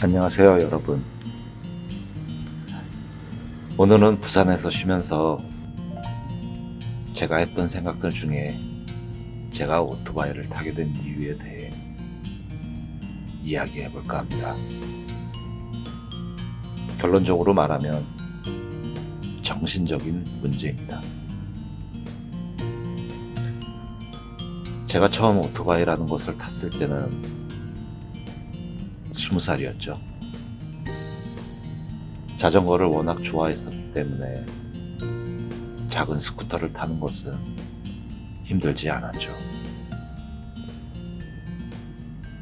안녕하세요, 여러분. 오늘은 부산에서 쉬면서 제가 했던 생각들 중에 제가 오토바이를 타게 된 이유에 대해 이야기해 볼까 합니다. 결론적으로 말하면 정신적인 문제입니다. 제가 처음 오토바이라는 것을 탔을 때는 스무 살이었죠. 자전거를 워낙 좋아했었기 때문에 작은 스쿠터를 타는 것은 힘들지 않았죠.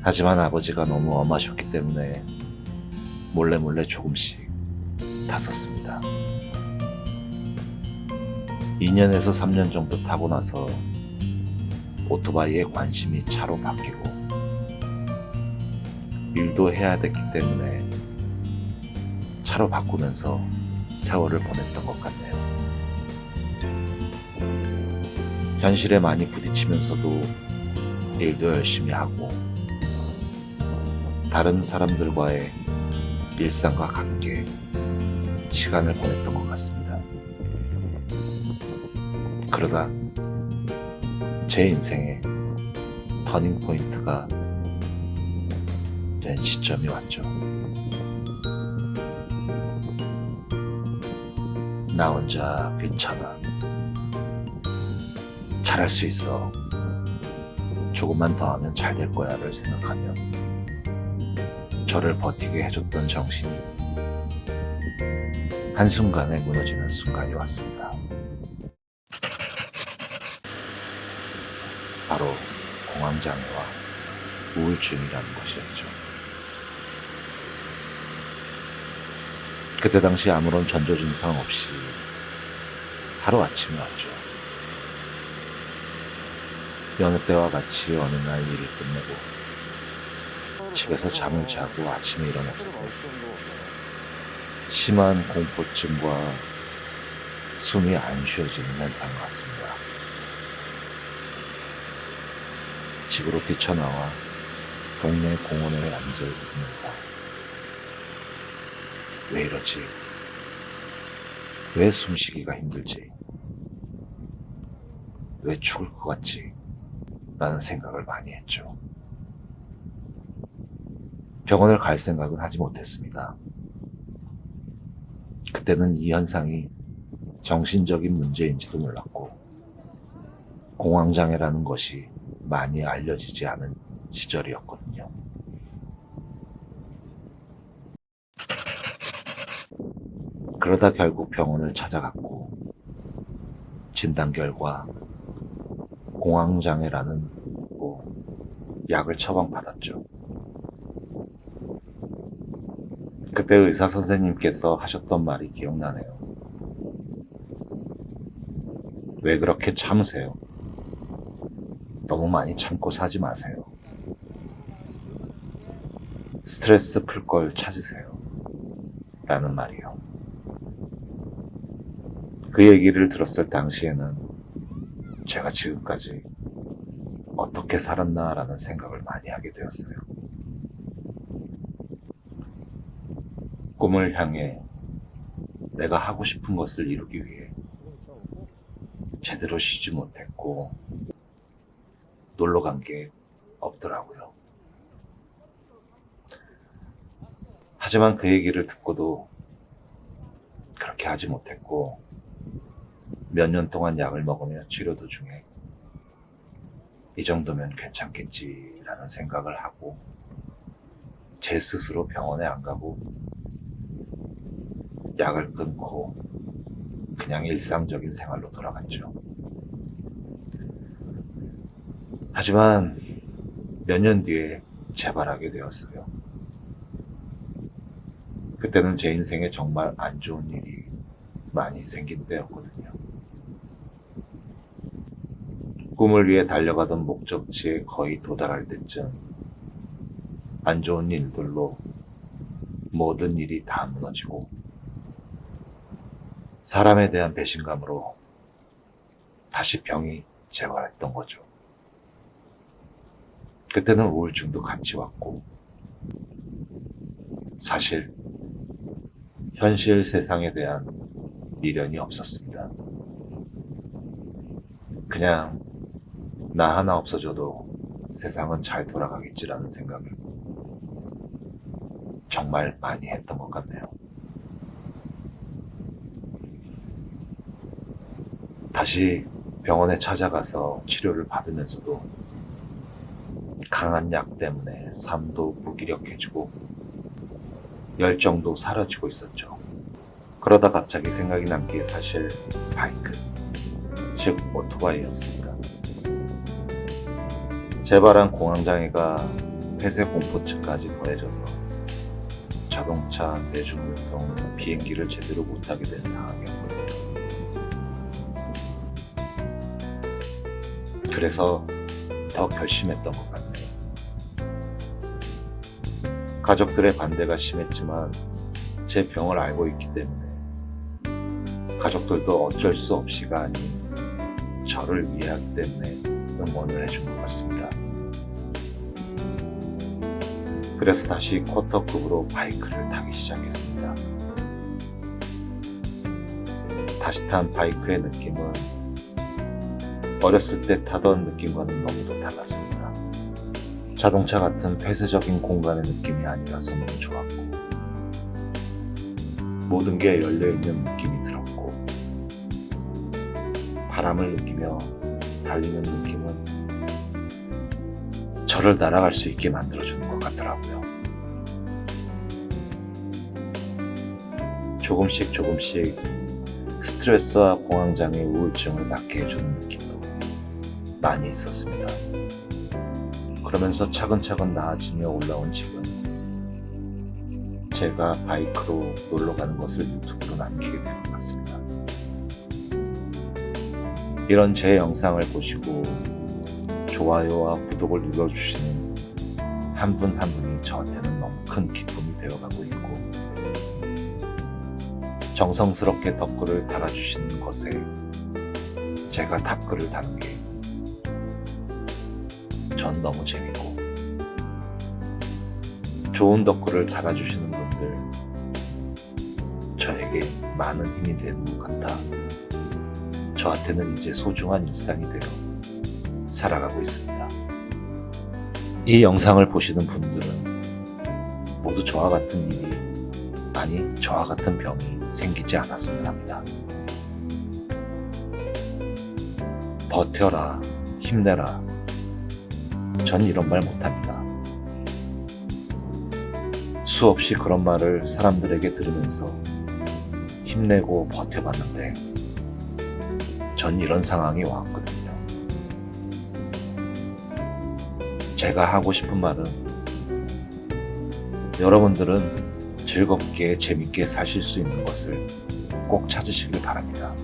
하지만 아버지가 너무 엄하셨기 때문에 몰래 몰래 조금씩 탔었습니다. 2년에서 3년 정도 타고 나서 오토바이에 관심이 차로 바뀌고 일도 해야 됐기 때문에 차로 바꾸면서 세월을 보냈던 것 같네요. 현실에 많이 부딪히면서도 일도 열심히 하고 다른 사람들과의 일상과 함께 시간을 보냈던 것 같습니다. 그러다 제 인생에 터닝 포인트가 된 시점이 왔죠. 나 혼자 괜찮아. 잘할 수 있어. 조금만 더 하면 잘 될 거야를 생각하며 저를 버티게 해줬던 정신이 한순간에 무너지는 순간이 왔습니다. 바로 공황장애와 우울증이라는 것이었죠. 그때 당시 아무런 전조 증상 없이 하루아침에 왔죠. 여느 때와 같이 어느 날 일을 끝내고 집에서 잠을 자고 아침에 일어났을 때 심한 공포증과 숨이 안 쉬어지는 현상 같습니다. 집으로 뛰쳐나와 동네 공원에 앉아 있으면서 왜 이러지? 왜 숨쉬기가 힘들지? 왜 죽을 것 같지? 라는 생각을 많이 했죠. 병원을 갈 생각은 하지 못했습니다. 그때는 이 현상이 정신적인 문제인지도 몰랐고, 공황장애라는 것이 많이 알려지지 않은 시절이었거든요. 그러다 결국 병원을 찾아갔고, 진단 결과 공황장애라는 뭐 약을 처방받았죠. 그때 의사 선생님께서 하셨던 말이 기억나네요. 왜 그렇게 참으세요? 너무 많이 참고 사지 마세요. 스트레스 풀 걸 찾으세요. 라는 말이요. 그 얘기를 들었을 당시에는 제가 지금까지 어떻게 살았나라는 생각을 많이 하게 되었어요. 꿈을 향해 내가 하고 싶은 것을 이루기 위해 제대로 쉬지 못했고 놀러 간 게 없더라고요. 하지만 그 얘기를 듣고도 그렇게 하지 못했고 몇 년 동안 약을 먹으며 치료 도중에 이 정도면 괜찮겠지라는 생각을 하고 제 스스로 병원에 안 가고 약을 끊고 그냥 일상적인 생활로 돌아갔죠. 하지만 몇 년 뒤에 재발하게 되었어요. 그때는 제 인생에 정말 안 좋은 일이 많이 생긴 때였거든요. 꿈을 위해 달려가던 목적지에 거의 도달할 때쯤 안 좋은 일들로 모든 일이 다 무너지고 사람에 대한 배신감으로 다시 병이 재발했던 거죠. 그때는 우울증도 같이 왔고, 사실, 현실 세상에 대한 미련이 없었습니다. 그냥, 나 하나 없어져도 세상은 잘 돌아가겠지라는 생각을 정말 많이 했던 것 같네요. 다시 병원에 찾아가서 치료를 받으면서도 강한 약 때문에 삶도 무기력해지고 열정도 사라지고 있었죠. 그러다 갑자기 생각이 난 게 사실 바이크, 즉 오토바이였습니다. 재발한 공황장애가 폐쇄 공포증까지 더해져서 자동차, 대중교통, 비행기를 제대로 못하게 된 상황이었거든요. 그래서 더 결심했던 것 같네요. 가족들의 반대가 심했지만 제 병을 알고 있기 때문에 가족들도 어쩔 수 없이가 아닌 저를 이해하기 때문에 응원을 해준 것 같습니다. 그래서 다시 쿼터급으로 바이크를 타기 시작했습니다. 다시 탄 바이크의 느낌은 어렸을 때 타던 느낌과는 너무도 달랐습니다. 자동차 같은 폐쇄적인 공간의 느낌이 아니라서 너무 좋았고, 모든 게 열려있는 느낌이 들었고, 바람을 느끼며 달리는 느낌은 저를 날아갈 수 있게 만들어주는 것 같더라고요. 조금씩 조금씩 스트레스와 공황장애 우울증을 낫게 해주는 느낌도 많이 있었습니다. 그러면서 차근차근 나아지며 올라온 지금 제가 바이크로 놀러 가는 것을 유튜브로 남기게 된 것 같습니다. 이런 제 영상을 보시고 좋아요와 구독을 눌러주시는 한 분 한 분이 저한테는 너무 큰 기쁨이 되어가고 있고 정성스럽게 댓글을 달아주시는 것에 제가 답글을 다는 게 전 너무 재밌고 좋은 댓글을 달아주시는 분들 저에게 많은 힘이 되는 것 같아 저한테는 이제 소중한 일상이 되어 살아가고 있습니다. 이 영상을 보시는 분들은 모두 저와 같은 일이 아니 저와 같은 병이 생기지 않았으면 합니다. 버텨라, 힘내라. 전 이런 말 못합니다. 수없이 그런 말을 사람들에게 들으면서 힘내고 버텨봤는데 전 이런 상황이 왔거든요. 제가 하고 싶은 말은 여러분들은 즐겁게 재밌게 사실 수 있는 것을 꼭 찾으시길 바랍니다.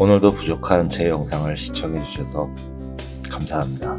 오늘도 부족한 제 영상을 시청해 주셔서 감사합니다.